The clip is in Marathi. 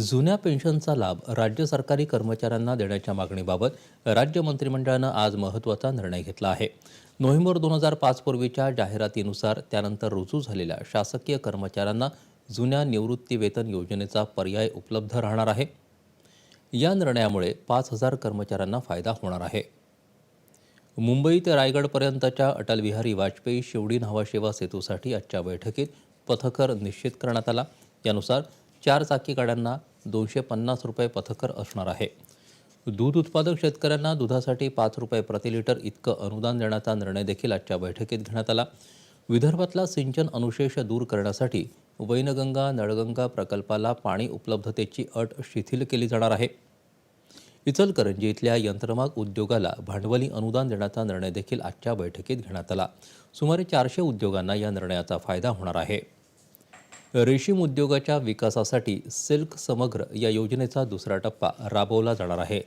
जुन्या पेन्शनचा लाभ राज्य सरकारी कर्मचाऱ्यांना देण्याच्या मागणीबाबत राज्य मंत्रिमंडळानं आज महत्त्वाचा निर्णय घेतला आहे. नोव्हेंबर दोन हजार पाच पूर्वीच्या जाहिरातीनुसार त्यानंतर रुजू झालेल्या शासकीय कर्मचाऱ्यांना जुन्या निवृत्तीवेतन योजनेचा पर्याय उपलब्ध राहणार आहे. या निर्णयामुळे पाच हजार कर्मचाऱ्यांना फायदा होणार आहे. मुंबई ते रायगडपर्यंतच्या अटलबिहारी वाजपेयी शिवडी न्हावा सेतूसाठी आजच्या बैठकीत पथकर निश्चित करण्यात आला. यानुसार चार चाकी गाड्यांना दोनशे पन्नास रुपये पथकर असणार आहे. दूध उत्पादक शेतकऱ्यांना दुधासाठी पाच रुपये प्रति लिटर इतकं अनुदान देण्याचा निर्णय देखील आजच्या बैठकीत घेण्यात आला. विदर्भातला सिंचन अनुशेष दूर करण्यासाठी वैनगंगा नळगंगा प्रकल्पाला पाणी उपलब्धतेची अट शिथिल केली जाणार आहे. इचलकरंजी इथल्या यंत्रमाग उद्योगाला भांडवली अनुदान देण्याचा निर्णय देखील आजच्या बैठकीत घेण्यात आला. सुमारे चारशे उद्योगांना या निर्णयाचा फायदा होणार आहे. रेशीम उद्योगाच्या विकासासाठी सिल्क समग्र या योजनेचा दुसरा टप्पा राबवला जाणार आहे.